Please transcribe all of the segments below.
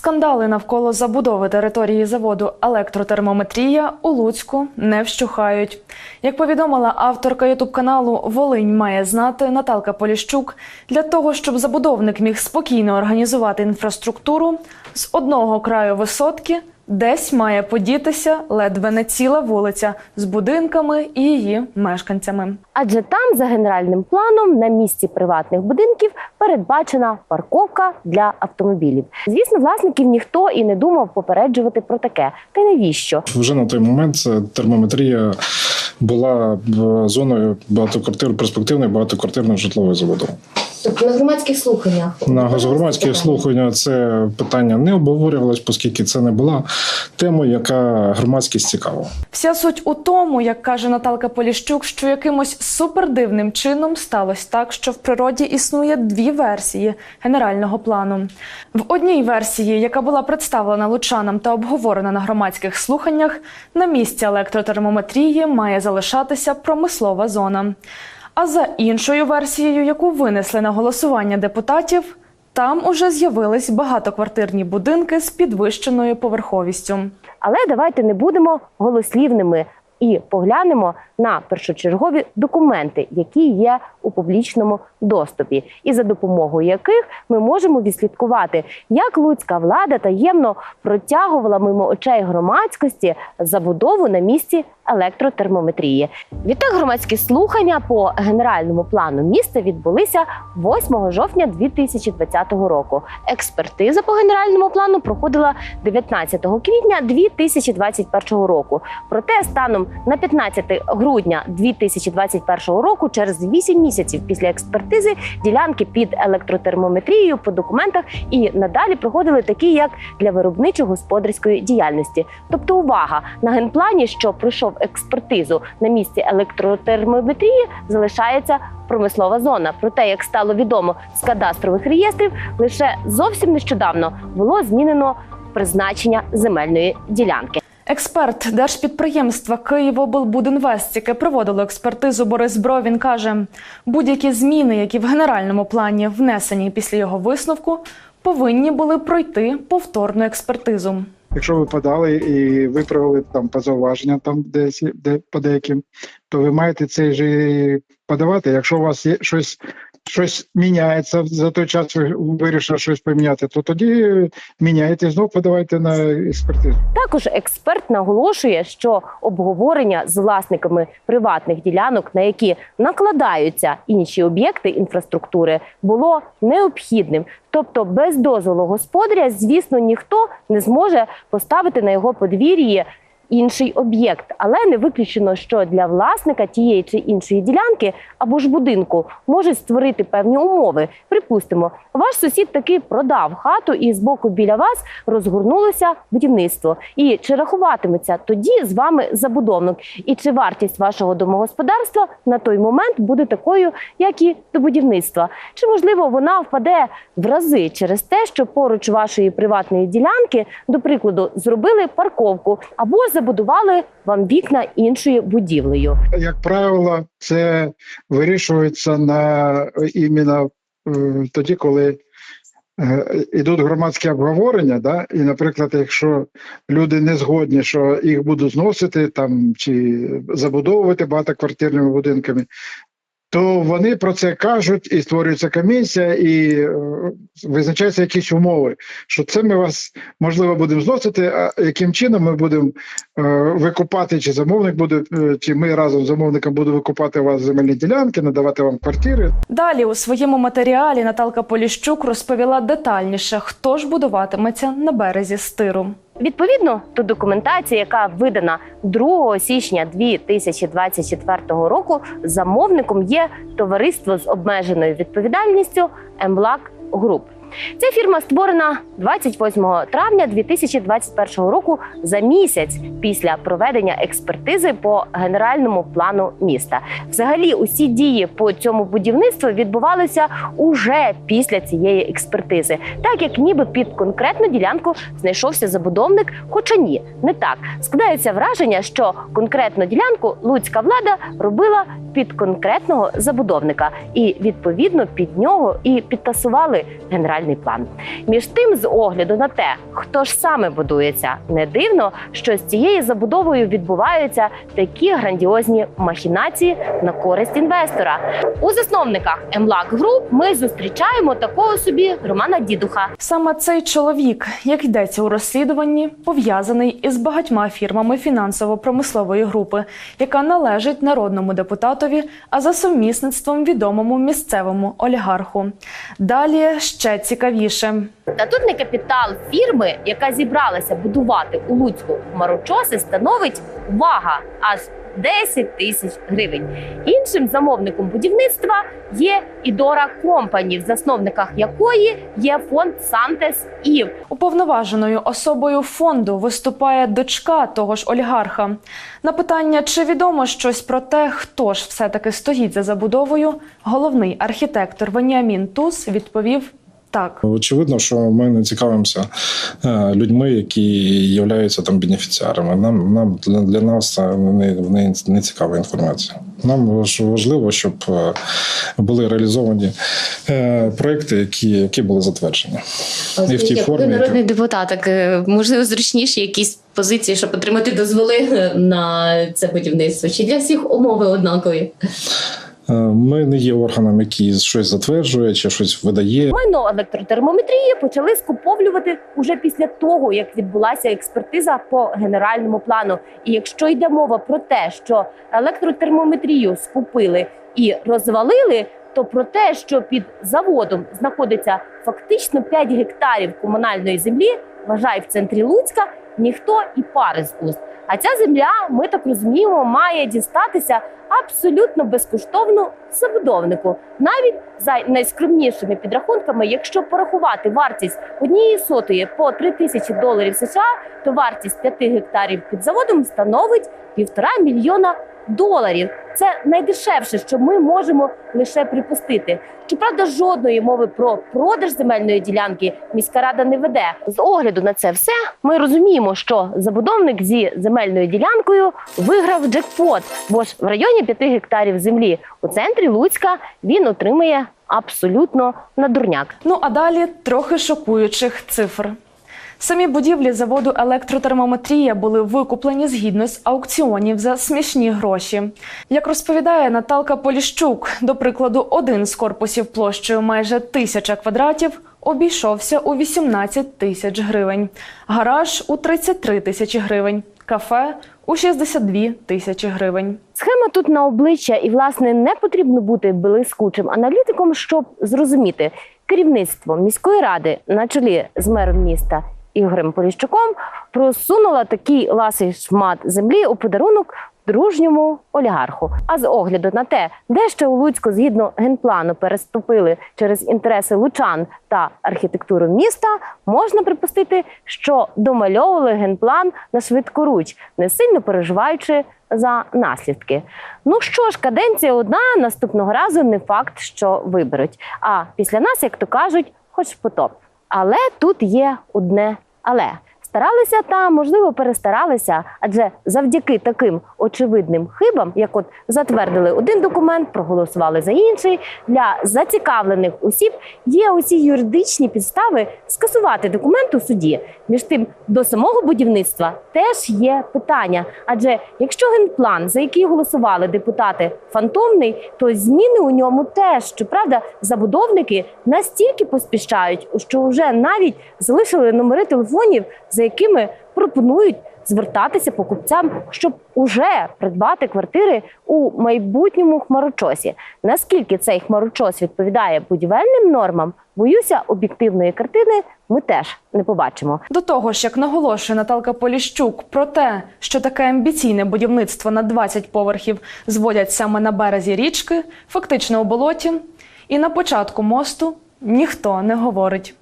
Скандали навколо забудови території заводу електротермометрія у Луцьку не вщухають. Як повідомила авторка ютуб каналу Волинь має знати Наталка Поліщук, для того, щоб забудовник міг спокійно організувати інфраструктуру, з одного краю висотки десь має подітися ледве не ціла вулиця з будинками і її мешканцями. Адже там, за генеральним планом, на місці приватних будинків передбачена парковка для автомобілів. Звісно, власників ніхто і не думав попереджувати про таке. Та й навіщо? Вже на той момент е, термометрія була зоною багатоквартир перспективної багатоквартирної житлової забудови. Тобто на громадських слуханнях На громадських слуханнях це питання не обговорювалось, оскільки це не була темою, яка громадськість цікава. Вся суть у тому, як каже Наталка Поліщук, що якимось супердивним чином сталося так, що в природі існує дві версії генерального плану. В одній версії, яка була представлена лучанам та обговорена на громадських слуханнях, на місці електротермометрії має залишатися промислова зона. А за іншою версією, яку винесли на голосування депутатів, там уже з'явились багатоквартирні будинки з підвищеною поверховістю. Але давайте не будемо голослівними і поглянемо на першочергові документи, які є у публічному доступі, і за допомогою яких ми можемо відслідкувати, як луцька влада таємно протягувала мимо очей громадськості забудову на місці електротермометрії. Відтак громадські слухання по генеральному плану міста відбулися 8 жовтня 2020 року. Експертиза по генеральному плану проходила 19 квітня 2021 року. Проте станом на 15 грудня 2021 року, через 8 місяців після експертизи, ділянки під електротермометрією по документах і надалі проходили такі, як для виробничо-господарської діяльності. Тобто, увага на генплані, що пройшов експертизу на місці електротермометрії, залишається промислова зона. Проте, як стало відомо з кадастрових реєстрів, лише зовсім нещодавно було змінено призначення земельної ділянки. Експерт держпідприємства «Київоблбудінвест», яке проводило експертизу Борис Бровін, каже, будь-які зміни, які в генеральному плані внесені після його висновку, повинні були пройти повторну експертизу. Якщо ви подали і виправили там по зауваженням, там десь де по деяким, то ви маєте цей же подавати. Якщо у вас є щось, щось міняється за той час, ви вирішили щось поміняти, то тоді міняєте і знову подавайте на експертизу. Також експерт наголошує, що обговорення з власниками приватних ділянок, на які накладаються інші об'єкти інфраструктури, було необхідним. Тобто, без дозволу господаря, звісно, ніхто не зможе поставити на його подвір'ї інший об'єкт, але не виключено, що для власника тієї чи іншої ділянки або ж будинку можуть створити певні умови. Припустимо, ваш сусід таки продав хату, і збоку біля вас розгорнулося будівництво. І чи рахуватиметься тоді з вами забудовник, і чи вартість вашого домогосподарства на той момент буде такою, як і до будівництва? Чи можливо вона впаде в рази через те, що поруч вашої приватної ділянки, до прикладу, зробили парковку або забудували вам вікна іншою будівлею? Як правило, це вирішується на іменно е, тоді, коли Ідуть йдуть громадські обговорення, да? і, наприклад, якщо люди не згодні, що їх будуть зносити там чи забудовувати багатоквартирними будинками, то вони про це кажуть і створюється комісія, і е, визначаються якісь умови, що це ми вас можливо будемо зносити. А яким чином ми будемо е, викупати, чи замовник буде, е, чи ми разом з замовником будемо викупати у вас земельні ділянки, надавати вам квартири. Далі у своєму матеріалі Наталка Поліщук розповіла детальніше, хто ж будуватиметься на березі стиру. Відповідно до документації, яка видана 2 січня 2024 року, замовником є товариство з обмеженою відповідальністю Емблак Груп. Ця фірма створена 28 травня 2021 року за місяць після проведення експертизи по генеральному плану міста. Взагалі, усі дії по цьому будівництву відбувалися уже після цієї експертизи, так як ніби під конкретну ділянку знайшовся забудовник. Хоча ні, не так складається враження, що конкретну ділянку луцька влада робила під конкретного забудовника, і відповідно під нього і підтасували генеральний генеральний план. Між тим, з огляду на те, хто ж саме будується, не дивно, що з цією забудовою відбуваються такі грандіозні махінації на користь інвестора. У засновниках МЛАК Груп ми зустрічаємо такого собі Романа Дідуха. Саме цей чоловік, як йдеться у розслідуванні, пов'язаний із багатьма фірмами фінансово-промислової групи, яка належить народному депутатові, а за сумісництвом відомому місцевому олігарху. Далі ще цікавіше. Статутний капітал фірми, яка зібралася будувати у Луцьку хмарочоси, становить увага аж 10 тисяч гривень. Іншим замовником будівництва є Ідора Компані, в засновниках якої є фонд Сантес Ів. Уповноваженою особою фонду виступає дочка того ж олігарха. На питання, чи відомо щось про те, хто ж все-таки стоїть за забудовою, головний архітектор Веніамін Туз відповів так. Очевидно, що ми не цікавимося е, людьми, які являються там бенефіціарами. Нам нам для, для нас це не, не, не цікава інформація. Нам важливо, щоб е, були реалізовані е, проекти, які, які були затверджені. І в тій Як ви формі, народний депутат, так можливо зручніші якісь позиції, щоб отримати дозволи на це будівництво? Чи для всіх умови однакові? Е, Ми не є органом, який щось затверджує чи щось видає. Майно електротермометрії почали скуповлювати уже після того, як відбулася експертиза по генеральному плану. І якщо йде мова про те, що електротермометрію скупили і розвалили, то про те, що під заводом знаходиться фактично 5 гектарів комунальної землі, вважай в центрі Луцька, ніхто і пари з уст. А ця земля, ми так розуміємо, має дістатися абсолютно безкоштовно забудовнику, навіть за найскромнішими підрахунками, якщо порахувати вартість однієї сотої по 3 тисячі доларів США, то вартість 5 гектарів під заводом становить півтора мільйона доларів. Це найдешевше, що ми можемо лише припустити. Щоправда, жодної мови про продаж земельної ділянки міська рада не веде. З огляду на це все ми розуміємо, що забудовник зі земельною ділянкою виграв джекпот, бо ж в районі 5 гектарів землі у центрі Луцька він отримує абсолютно на дурняк. Ну а далі трохи шокуючих цифр. Самі будівлі заводу електротермометрія були викуплені згідно з аукціонів за смішні гроші. Як розповідає Наталка Поліщук, до прикладу, один з корпусів площею майже тисяча квадратів обійшовся у 18 тисяч гривень, гараж у 33 тисячі гривень, кафе у 62 тисячі гривень. Схема тут на обличчя, і власне не потрібно бути блискучим аналітиком, щоб зрозуміти керівництво міської ради на чолі з мером міста Ігорем Поліщуком просунула такий ласий шмат землі у подарунок дружньому олігарху. А з огляду на те, де ще у Луцьку згідно генплану переступили через інтереси лучан та архітектуру міста, можна припустити, що домальовували генплан на швидкоруч, не сильно переживаючи за наслідки. Ну що ж, каденція одна, наступного разу не факт, що виберуть. А після нас, як то кажуть, хоч потоп. Але тут є одне але. Старалися та можливо перестаралися, адже завдяки таким очевидним хибам, як от затвердили один документ, проголосували за інший, для зацікавлених осіб є усі юридичні підстави скасувати документ у суді. Між тим, до самого будівництва теж є питання. Адже якщо генплан, за який голосували депутати, фантомний, то зміни у ньому теж щоправда, забудовники настільки поспішають, що вже навіть залишили номери телефонів, за якими пропонують звертатися покупцям, щоб уже придбати квартири у майбутньому хмарочосі. Наскільки цей хмарочос відповідає будівельним нормам, боюся, об'єктивної картини ми теж не побачимо. До того ж, як наголошує Наталка Поліщук про те, що таке амбіційне будівництво на 20 поверхів зводять саме на березі річки, фактично у болоті, і на початку мосту ніхто не говорить.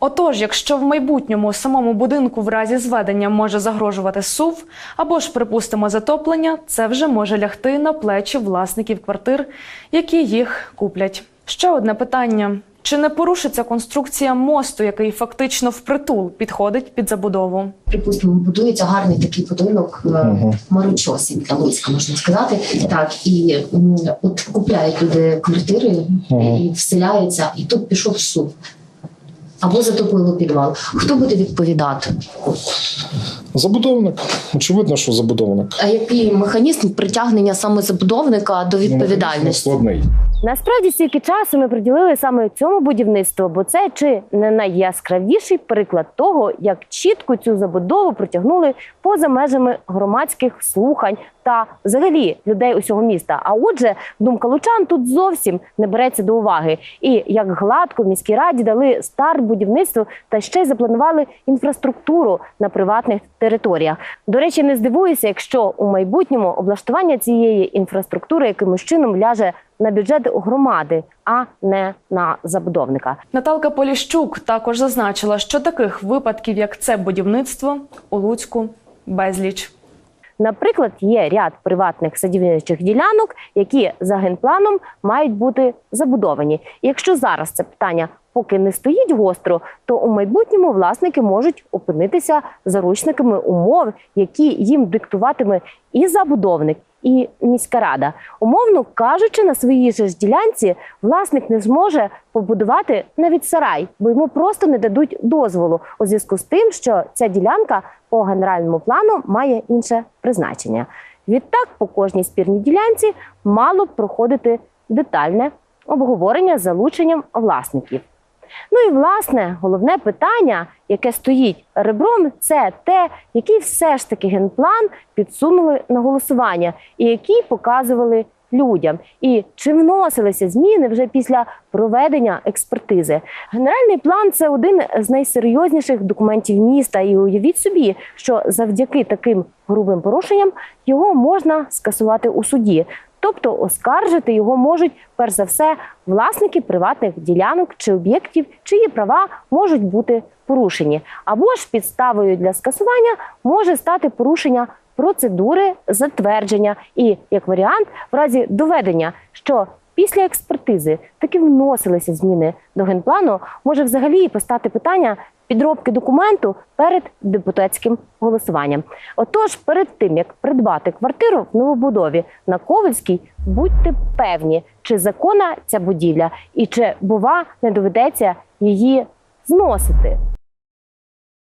Отож, якщо в майбутньому самому будинку в разі зведення може загрожувати сув або ж, припустимо, затоплення, це вже може лягти на плечі власників квартир, які їх куплять. Ще одне питання: чи не порушиться конструкція мосту, який фактично впритул підходить під забудову? Припустимо, будується гарний такий будинок Мгм. в Маручосі Луцька, можна сказати. Так, і от купляють люди квартири Мгм. і вселяються, і тут пішов суд. Або затопило підвал. Хто буде відповідати? Забудовник. Очевидно, що забудовник. А який механізм притягнення саме забудовника до Ну, відповідальності? складний. Насправді стільки часу ми приділили саме цьому будівництву, бо це чи не найяскравіший приклад того, як чітко цю забудову протягнули поза межами громадських слухань та взагалі людей усього міста. А отже, думка лучан тут зовсім не береться до уваги. І як гладко в міській раді дали старт будівництву та ще й запланували інфраструктуру на приватних територіях. До речі, не здивуюся, якщо у майбутньому облаштування цієї інфраструктури якимось чином ляже на бюджет громади, а не на забудовника. Наталка Поліщук також зазначила, що таких випадків, як це будівництво, у Луцьку безліч. Наприклад, є ряд приватних садівничих ділянок, які за генпланом мають бути забудовані. І якщо зараз це питання поки не стоїть гостро, то у майбутньому власники можуть опинитися заручниками умов, які їм диктуватиме і забудовник. І міська рада, умовно кажучи, на своїй же ж ділянці власник не зможе побудувати навіть сарай, бо йому просто не дадуть дозволу у зв'язку з тим, що ця ділянка по генеральному плану має інше призначення. Відтак, по кожній спірній ділянці мало б проходити детальне обговорення з залученням власників. Ну і власне головне питання, яке стоїть ребром, це те, який все ж таки генплан підсунули на голосування, і який показували людям, і чи вносилися зміни вже після проведення експертизи. Генеральний план це один з найсерйозніших документів міста. І уявіть собі, що завдяки таким грубим порушенням його можна скасувати у суді. Тобто оскаржити його можуть перш за все власники приватних ділянок чи об'єктів, чиї права можуть бути порушені. Або ж підставою для скасування може стати порушення процедури затвердження, і як варіант, в разі доведення, що після експертизи таки вносилися зміни до генплану, може взагалі постати питання підробки документу перед депутатським голосуванням. Отож, перед тим як придбати квартиру в новобудові на Ковальській, будьте певні, чи законна ця будівля і чи бува не доведеться її зносити.